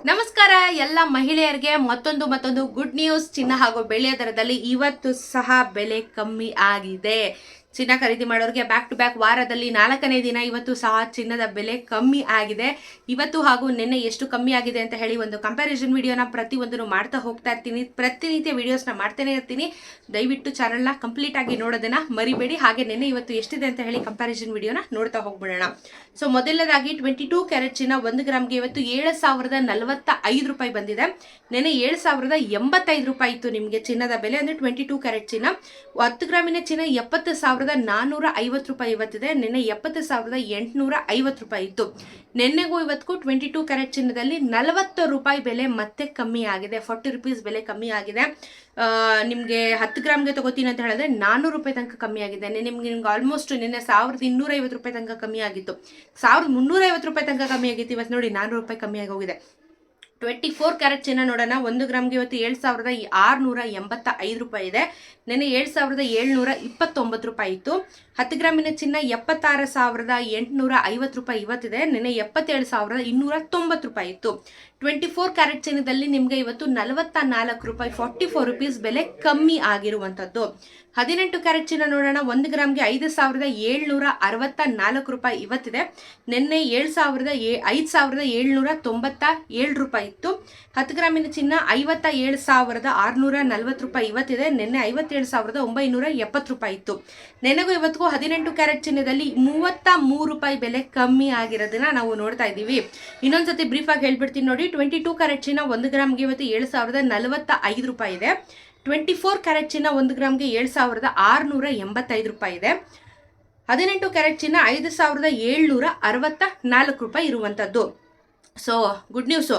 ನಮಸ್ಕಾರ, ಎಲ್ಲ ಮಹಿಳೆಯರಿಗೆ ಮತ್ತೊಂದು ಮತ್ತೊಂದು ಗುಡ್ ನ್ಯೂಸ್ ಚಿನ್ನ ಹಾಗೂ ಬೆಳೆಯ ದರದಲ್ಲಿ ಇವತ್ತು ಸಹ ಬೆಲೆ ಕಮ್ಮಿ ಆಗಿದೆ. ಚಿನ್ನ ಖರೀದಿ ಮಾಡೋರಿಗೆ ಬ್ಯಾಕ್ ಟು ಬ್ಯಾಕ್ ವಾರದಲ್ಲಿ ನಾಲ್ಕನೇ ದಿನ ಇವತ್ತು ಸಹ ಚಿನ್ನದ ಬೆಲೆ ಕಮ್ಮಿ ಆಗಿದೆ. ಇವತ್ತು ಹಾಗೂ ನಿನ್ನೆ ಎಷ್ಟು ಕಮ್ಮಿ ಆಗಿದೆ ಅಂತ ಹೇಳಿ ಒಂದು ಕಂಪ್ಯಾರಿಸನ್ ವಿಡಿಯೋನ ಪ್ರತಿಯೊಂದನ್ನು ಮಾಡ್ತಾ ಹೋಗ್ತಾ ಇರ್ತೀನಿ. ಪ್ರತಿನಿತ್ಯ ವಿಡಿಯೋಸ್ನ ಮಾಡ್ತಾನೆ ಇರ್ತೀನಿ. ದಯವಿಟ್ಟು ಚಾನಲ್ನ ಕಂಪ್ಲೀಟ್ ಆಗಿ ನೋಡೋದನ್ನ ಮರಿಬೇಡಿ. ಹಾಗೆ ನಿನ್ನೆ ಇವತ್ತು ಎಷ್ಟಿದೆ ಅಂತ ಹೇಳಿ ಕಂಪ್ಯಾರಿಸನ್ ವಿಡಿಯೋನ ನೋಡ್ತಾ ಹೋಗ್ಬಿಡೋಣ. ಸೊ ಮೊದಲನೇದಾಗಿ ಟ್ವೆಂಟಿ ಟೂ ಕ್ಯಾರೆಟ್ ಚಿನ್ನ ಒಂದು ಗ್ರಾಮ್ಗೆ ಇವತ್ತು ಏಳು ಸಾವಿರದ ನಲವತ್ತ ಐದು ರೂಪಾಯಿ ಬಂದಿದೆ. ನೆನೆ ಏಳು ಸಾವಿರದ ಎಂಬತ್ತೈದು ರೂಪಾಯಿ ಇತ್ತು ನಿಮಗೆ ಚಿನ್ನದ ಬೆಲೆ, ಅಂದರೆ ಟ್ವೆಂಟಿ ಟೂ ಕ್ಯಾರೆಟ್ ಚಿನ್ನ. ಹತ್ತು ಗ್ರಾಮಿನ ಚಿನ್ನ ಎಪ್ಪತ್ತು ಸಾವಿರದ ನಾನ್ನೂರ ಐವತ್ತು ರೂಪಾಯಿ ಇವತ್ತಿದೆ. ನಿನ್ನೆ ಎಪ್ಪತ್ತು ಸಾವಿರದ ಎಂಟುನೂರ ಐವತ್ತು ರೂಪಾಯಿ ಇತ್ತು. ನಿನ್ನೆಗೂ ಇವತ್ತಿಗೂ ಟ್ವೆಂಟಿ ಟೂ ಕ್ಯಾರೆಟ್ ಚಿನ್ನದಲ್ಲಿ ನಲವತ್ತು ರೂಪಾಯಿ ಬೆಲೆ ಮತ್ತೆ ಕಮ್ಮಿ ಆಗಿದೆ. ಫಾರ್ಟಿ ರುಪೀಸ್ ಬೆಲೆ ಕಮ್ಮಿ ಆಗಿದೆ. ನಿಮಗೆ ಹತ್ತು ಗ್ರಾಮ್ಗೆ ತಗೋತೀನಿ ಅಂತ ಹೇಳಿದ್ರೆ ನಾನ್ನೂರು ರೂಪಾಯಿ ತನಕ ಕಮ್ಮಿ ಆಗಿದೆ. ನಿಮ್ಗೆ ನಿಮ್ಗೆ ಆಲ್ಮೋಸ್ಟ್ ನಿನ್ನೆ ಸಾವಿರದ ಇನ್ನೂರ ಐವತ್ತು ರೂಪಾಯಿ ತನಕ ಕಮ್ಮಿ ಆಗಿತ್ತು. ಸಾವಿರದ ಮುನ್ನೂರ ಐವತ್ತು ರೂಪಾಯಿ ತನಕ ಕಮ್ಮಿ ಆಗಿತ್ತು. ಇವತ್ತು ನೋಡಿ ನಾನ್ನೂರು ರೂಪಾಯಿ ಕಮ್ಮಿ ಆಗಿ ಹೋಗಿದೆ. ಟ್ವೆಂಟಿ ಫೋರ್ ಕ್ಯಾರೆಟ್ ಚಿನ್ನ ನೋಡೋಣ. ಒಂದು ಗ್ರಾಮ್ಗೆ ಇವತ್ತು ಏಳು ಸಾವಿರದ ಆರುನೂರ ಎಂಬತ್ತ ಐದು ರೂಪಾಯಿ ಇದೆ. ನೆನೆ ಏಳು ಸಾವಿರದ ಏಳ್ನೂರ ಇಪ್ಪತ್ತೊಂಬತ್ತು ರೂಪಾಯಿ ಇತ್ತು. ಹತ್ತು ಗ್ರಾಮಿನ ಚಿನ್ನ ಎಪ್ಪತ್ತಾರು ಸಾವಿರದ ಎಂಟುನೂರ ಐವತ್ತು ರೂಪಾಯಿ ಇವತ್ತಿದೆ. ನೆನೆ ಎಪ್ಪತ್ತೇಳು ಸಾವಿರದ ಇನ್ನೂರ ತೊಂಬತ್ತು ರೂಪಾಯಿ ಇತ್ತು. ಟ್ವೆಂಟಿ ಫೋರ್ ಕ್ಯಾರೆಟ್ ಚಿನ್ನದಲ್ಲಿ ನಿಮಗೆ ಇವತ್ತು ನಲವತ್ತ ನಾಲ್ಕು ರೂಪಾಯಿ, ಫಾರ್ಟಿ ಫೋರ್ ರುಪೀಸ್ ಬೆಲೆ ಕಮ್ಮಿ ಆಗಿರುವಂಥದ್ದು. ಹದಿನೆಂಟು ಕ್ಯಾರೆಟ್ ಚಿನ್ನ ನೋಡೋಣ. ಒಂದು ಗ್ರಾಮ್ಗೆ ಐದು ಸಾವಿರದ ಏಳ್ನೂರ ಅರವತ್ತ ನಾಲ್ಕು ರೂಪಾಯಿ ಇವತ್ತಿದೆ. ನಿನ್ನೆ ಏಳು ಸಾವಿರದ ಏ, ಐದು ಸಾವಿರದ ಏಳ್ನೂರ ತೊಂಬತ್ತ ಏಳು ರೂಪಾಯಿ ಇತ್ತು. ಹತ್ತು ಗ್ರಾಮಿನ ಚಿನ್ನ ಐವತ್ತ ಏಳು ಸಾವಿರದ ಆರುನೂರ ನಲ್ವತ್ತು ರೂಪಾಯಿ ಇವತ್ತಿದೆ. ನಿನ್ನೆ ಐವತ್ತೇಳು ಸಾವಿರದ ಒಂಬೈನೂರ ಎಪ್ಪತ್ತು ರೂಪಾಯಿ ಇತ್ತು. ನೆನೆಗೂ ಇವತ್ತಿಗೂ ಹದಿನೆಂಟು ಕ್ಯಾರೆಟ್ ಚಿನ್ನದಲ್ಲಿ ಮೂವತ್ತ ಮೂರು ರೂಪಾಯಿ ಬೆಲೆ ಕಮ್ಮಿ ಆಗಿರೋದನ್ನ ನಾವು ನೋಡ್ತಾ ಇದ್ದೀವಿ. ಇನ್ನೊಂದ್ಸತಿ ಬ್ರೀಫ್ ಆಗಿ ಹೇಳ್ಬಿಡ್ತೀನಿ ನೋಡಿ. ಟ್ವೆಂಟಿ ಟೂ ಕ್ಯಾರೆಟ್ ಚಿನ್ನ ಒಂದು ಗ್ರಾಮ್ಗೆ ಇವತ್ತು ಏಳು ಸಾವಿರದ ನಲವತ್ತ ಐದು ರೂಪಾಯಿ ಇದೆ. ಟ್ವೆಂಟಿ ಫೋರ್ ಕ್ಯಾರೆಟ್ ಚಿನ್ನ ಒಂದು ಗ್ರಾಮ್ಗೆ ಏಳು ಸಾವಿರದ ಆರುನೂರ ಎಂಬತ್ತೈದು ರೂಪಾಯಿ ಇದೆ. ಹದಿನೆಂಟು ಕ್ಯಾರೆಟ್ ಚಿನ್ನ ಐದು ಸಾವಿರದ ಏಳ್ನೂರ ಅರವತ್ತ ನಾಲ್ಕು ರೂಪಾಯಿ ಇರುವಂಥದ್ದು ಸೊ ಗುಡ್ ನ್ಯೂಸು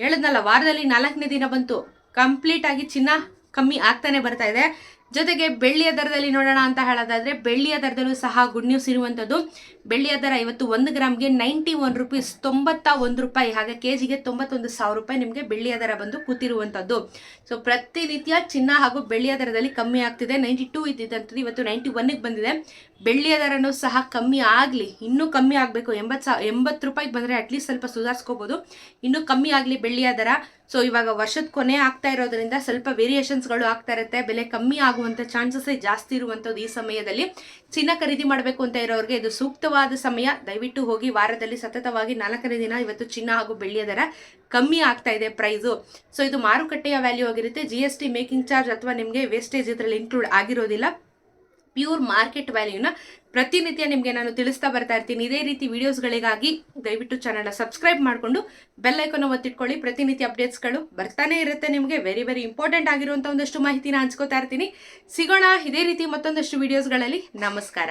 ಹೇಳಿದ್ನಲ್ಲ, ವಾರದಲ್ಲಿ ನಾಲ್ಕನೇ ದಿನ ಬಂತು. ಕಂಪ್ಲೀಟ್ ಆಗಿ ಚಿನ್ನ ಕಮ್ಮಿ ಆಗ್ತಾನೆ ಬರ್ತಾ ಇದೆ. ಜೊತೆಗೆ ಬೆಳ್ಳಿಯ ದರದಲ್ಲಿ ನೋಡೋಣ ಅಂತ ಹೇಳೋದಾದ್ರೆ ಬೆಳ್ಳಿಯ ದರದಲ್ಲೂ ಸಹ ಗುಡ್ ನ್ಯೂಸ್ ಇರುವಂಥದ್ದು. ಬೆಳ್ಳಿಯ ದರ ಇವತ್ತು ಒಂದು ಗ್ರಾಮ್ಗೆ ನೈಂಟಿ ಒನ್ ರುಪೀಸ್ ತೊಂಬತ್ತ ಒಂದು ರೂಪಾಯಿ. ಹಾಗೆ ಕೆ ಜಿಗೆ ತೊಂಬತ್ತೊಂದು ಸಾವಿರ ರೂಪಾಯಿ ನಿಮಗೆ ಬೆಳ್ಳಿಯ ದರ ಬಂದು ಕೂತಿರುವಂಥದ್ದು. ಸೊ ಪ್ರತಿನಿತ್ಯ ಚಿನ್ನ ಹಾಗೂ ಬೆಳ್ಳಿಯ ದರದಲ್ಲಿ ಕಮ್ಮಿ ಆಗ್ತಿದೆ. ನೈಂಟಿ ಟೂ ಇದ್ದಿದ್ದಂಥದ್ದು ಇವತ್ತು ನೈಂಟಿ ಒನ್ಗೆ ಬಂದಿದೆ. ಬೆಳ್ಳಿಯ ದರನೂ ಸಹ ಕಮ್ಮಿ ಆಗಲಿ, ಇನ್ನೂ ಕಮ್ಮಿ ಆಗಬೇಕು. ಎಂಬತ್ತು ಸಾ, ಎಂಬತ್ತು ರೂಪಾಯಿಗೆ ಬಂದರೆ ಅಟ್ಲೀಸ್ಟ್ ಸ್ವಲ್ಪ ಸುಧಾರಿಸ್ಕೋಬೋದು. ಇನ್ನೂ ಕಮ್ಮಿ ಆಗಲಿ ಬೆಳ್ಳಿಯ ದರ. ಸೊ ಇವಾಗ ವರ್ಷದ ಕೊನೆ ಆಗ್ತಾ ಇರೋದ್ರಿಂದ ಸ್ವಲ್ಪ ವೇರಿಯೇಷನ್ಸ್ಗಳು ಆಗ್ತಾ ಇರುತ್ತೆ. ಬೆಲೆ ಕಮ್ಮಿ ಆಗುವಂಥ ಚಾನ್ಸಸ್ಸೇ ಜಾಸ್ತಿ ಇರುವಂಥದ್ದು ಈ ಸಮಯದಲ್ಲಿ. ಚಿನ್ನ ಖರೀದಿ ಮಾಡಬೇಕು ಅಂತ ಇರೋರಿಗೆ ಇದು ಸೂಕ್ತವಾದ ಸಮಯ. ದಯವಿಟ್ಟು ಹೋಗಿ ವಾರದಲ್ಲಿ ಸತತವಾಗಿ ನಾಲ್ಕನೇ ದಿನ ಇವತ್ತು ಚಿನ್ನ ಹಾಗೂ ಬೆಳ್ಳಿಯ ದರ ಕಮ್ಮಿ ಆಗ್ತಾ ಇದೆ ಪ್ರೈಸು. ಸೊ ಇದು ಮಾರುಕಟ್ಟೆಯ ವ್ಯಾಲ್ಯೂ ಆಗಿರುತ್ತೆ. ಜಿ ಮೇಕಿಂಗ್ ಚಾರ್ಜ್ ಅಥವಾ ನಿಮಗೆ ವೇಸ್ಟೇಜ್ ಇದರಲ್ಲಿ ಇನ್ಕ್ಲೂಡ್ ಆಗಿರೋದಿಲ್ಲ. ಪ್ಯೂರ್ ಮಾರ್ಕೆಟ್ ವ್ಯಾಲ್ಯೂನ ಪ್ರತಿನಿತ್ಯ ನಿಮಗೆ ನಾನು ತಿಳಿಸ್ತಾ ಬರ್ತಾ ಇರ್ತೀನಿ. ಇದೇ ರೀತಿ ವಿಡಿಯೋಸ್ಗಳಿಗಾಗಿ ದಯವಿಟ್ಟು ಚಾನಲ್ನ ಸಬ್ಸ್ಕ್ರೈಬ್ ಮಾಡಿಕೊಂಡು ಬೆಲ್ ಐಕನ್ ಒತ್ತಿಟ್ಕೊಳ್ಳಿ. ಪ್ರತಿನಿತ್ಯ ಅಪ್ಡೇಟ್ಸ್ಗಳು ಬರ್ತಾನೆ ಇರುತ್ತೆ ನಿಮಗೆ. ವೆರಿ ವೆರಿ ಇಂಪಾರ್ಟೆಂಟ್ ಆಗಿರುವಂಥ ಒಂದಷ್ಟು ಮಾಹಿತಿನ ಹಂಚ್ಕೋತಾ ಇರ್ತೀನಿ. ಸಿಗೋಣ ಇದೇ ರೀತಿ ಮತ್ತೊಂದಷ್ಟು ವಿಡಿಯೋಸ್ಗಳಲ್ಲಿ ನಮಸ್ಕಾರ.